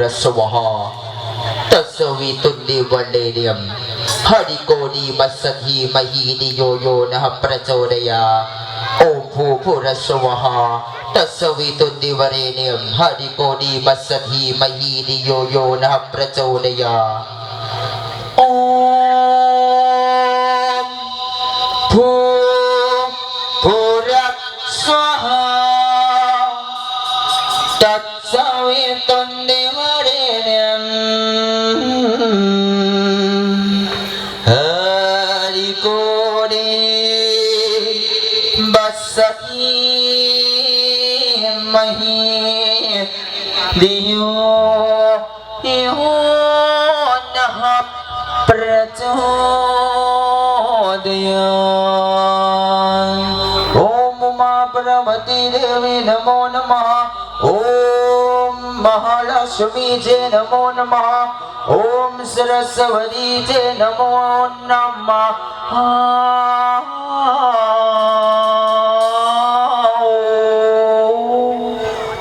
รสวหตัสวีตุลีวเลเดียมฮาริโกดีมัสธีมหีดิโยโยนะฮะประโจเดยาโอภูพุรสวหาตัสวีตุดิวเรเนียมฮาริโกดีมัสธีมหีดิโยโยนะฮะประโจเดยาโอภูพุรสวหาตัสวีตุ सखी मही दियो यो ओम उमा प्रवती देवी नमो नमः। ओम महालक्ष्मी जे नमो नमः। ओम सरस्वती जे नमो नमः।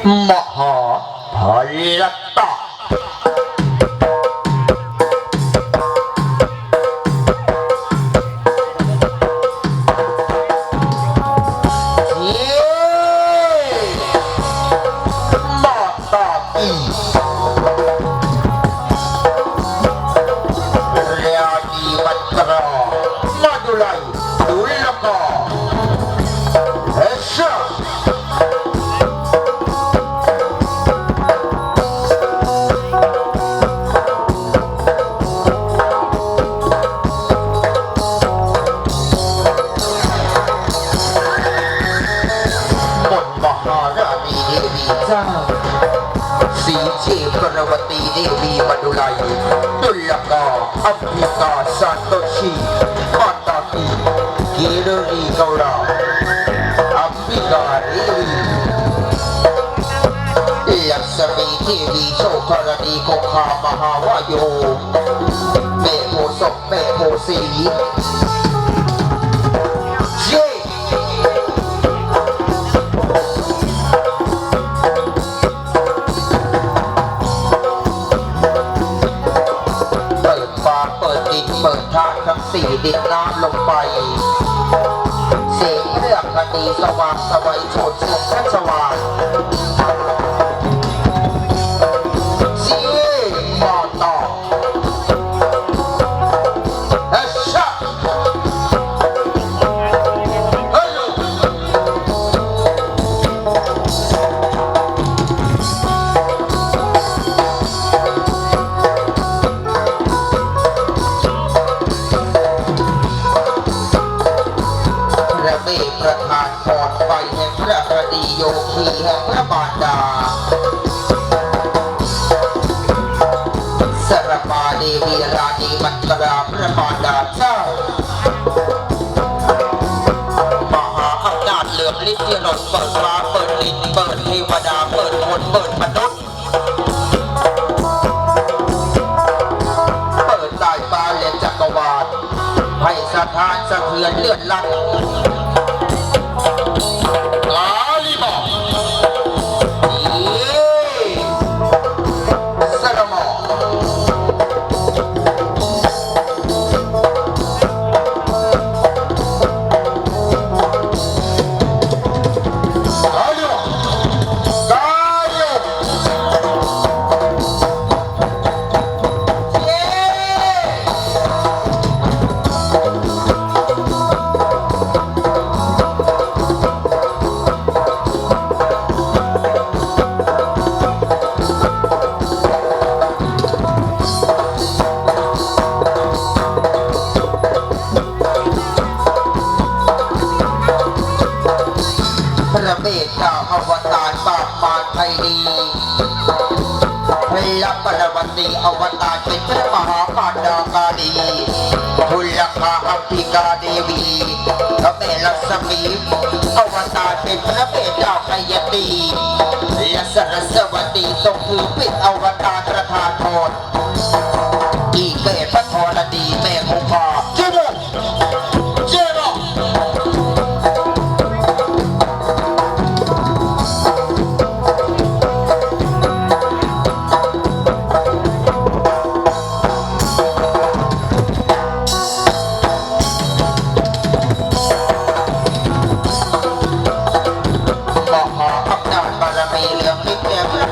মহা ভারী ดมหาราณีเดวีเจ้าสีเชพรวตีเดวีมาดุไลดุลกาอัมพิกาสันโตชีมาตากีกิรรีกาาอัมพิกาเดวีลักษมีเทวีโชครณีคงคามหาวาโยเมโพศพเมโพสี ดินน้ำลงไปเสียงเรื่องคดีสว่างสวัยโฉดเสียงทัสว่าง โยคีแห่งพระบาดา สรมาเดวีราณีมัตราพระบารดาเจ้ามหาอำนาจเหลือมลิ้นที่หลดเปิดฟ้าเปิดดินเปิดเทวดาเปิดคนเปิดมนุษย์เปิดสายฟ้าและจักรวาลให้สถานสะเทือนเลื่อนลั่น ไทยดีพระปรวันดีอวตารเป็นพระมหาปาดากาลีบุลคาอภิกาเดวีพระเมลักษมีอวตารเป็นพระเมตตาพยตีและสรสวตีทรงถือเป็นอวตารประธานพร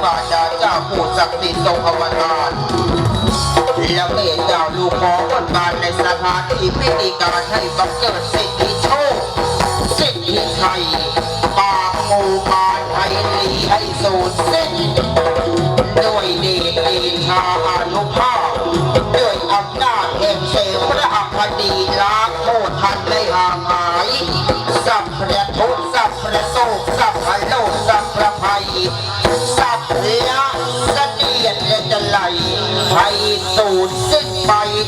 วาจาเจ้าผู้ศักดิ์สิทธิ์ทรงอวตารแล้วเมตเจ้าลูกขอบนบานในสถานที่พิธีการให้บังเกิดสิทธิโชคสิทธิชัยปากหมู่มารไทยลีให้สูญสิ้นด้วยเดชเดชาอานุภาพด้วยอำนาจแห่งเสพระอัคดีล้างโทษทันได้ห่างหายสัพพะทุ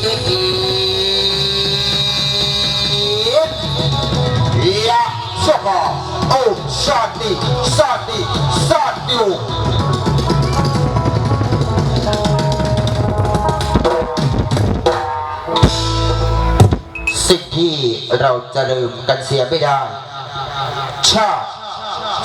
ไปดียะสกาโอมชาติชาติชาติอยู่สิ่งที่เราจะลืมกันเสียไม่ได้ชาติ